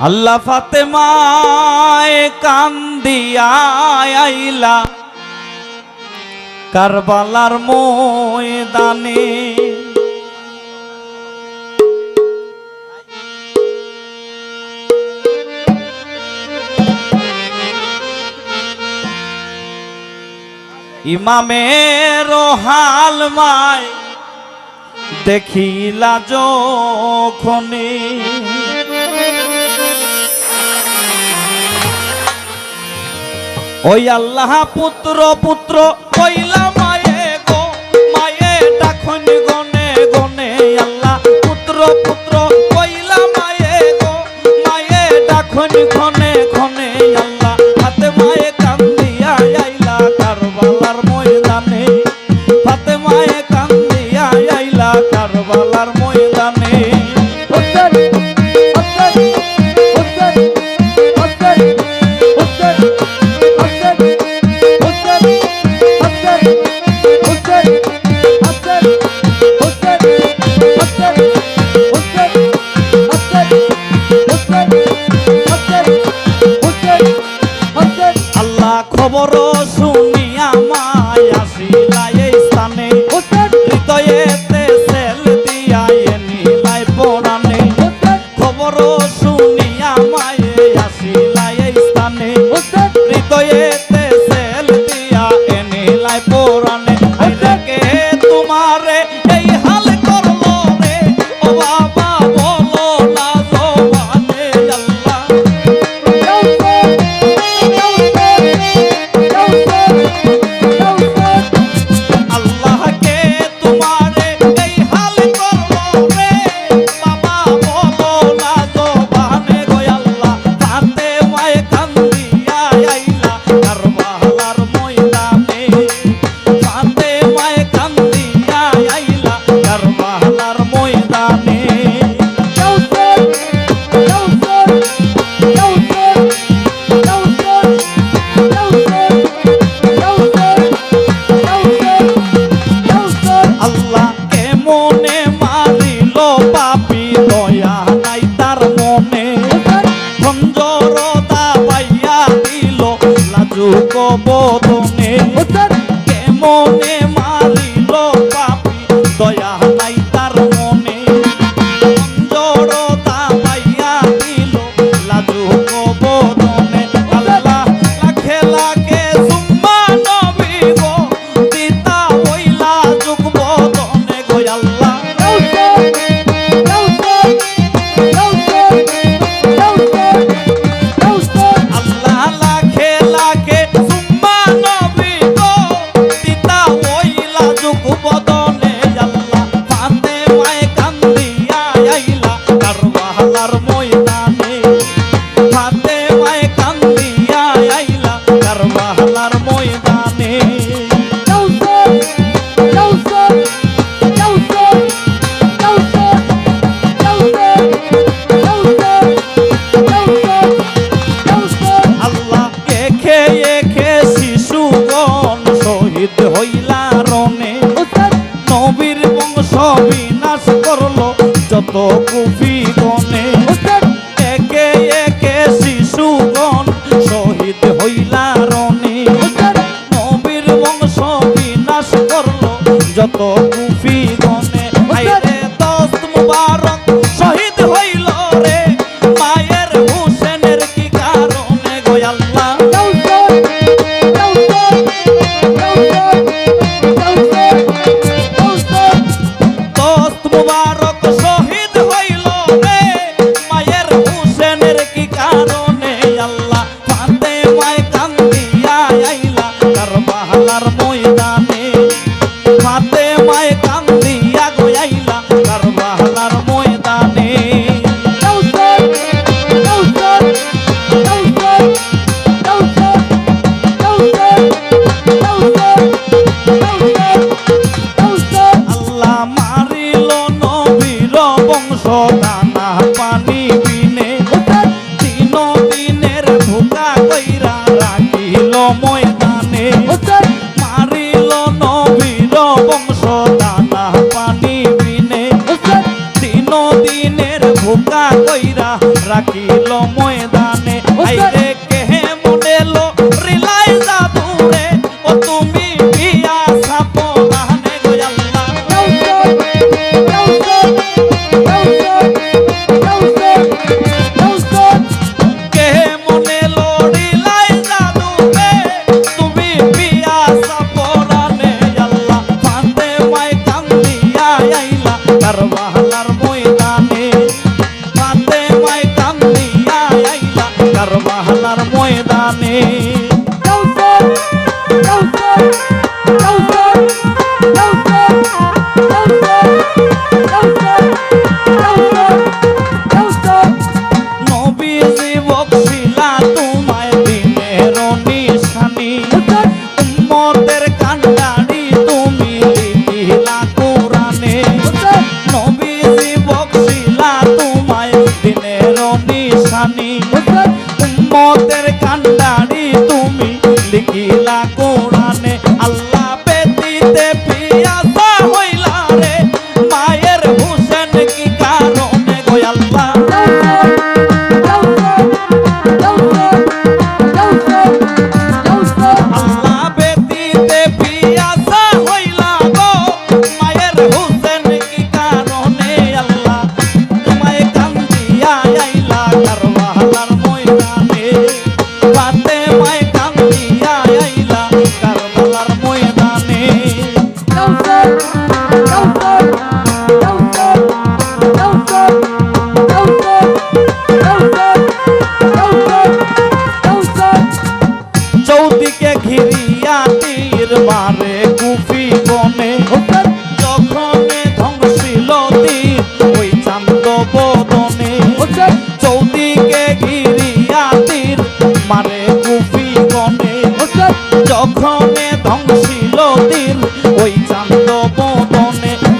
আল্লাহ ফাতেমায় কান্দিয়া আইলা। কারবালার ময়দানে। ইমামের হাল মায় দেখিলা যখনি ওই আল্লাহ পুত্র পুত্র কইলাম শুনিয়া মায় যত সময় তুমি মতের কান্ডারি তুমি লিখিলা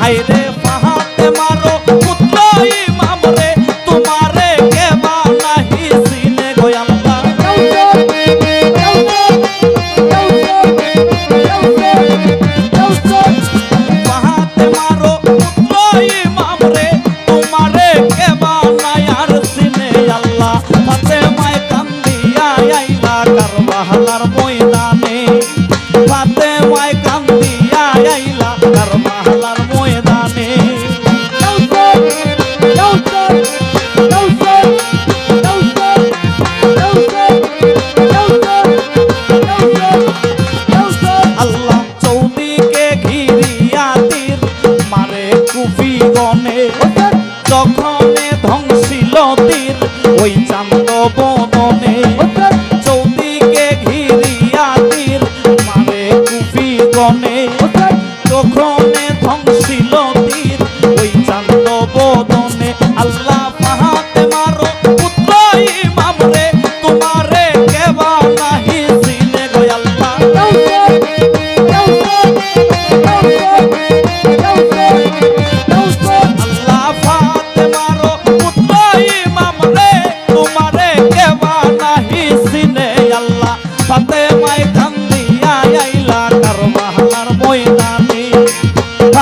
Ay, de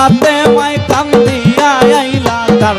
রাতে মাই কান্দিয়া আইলা তার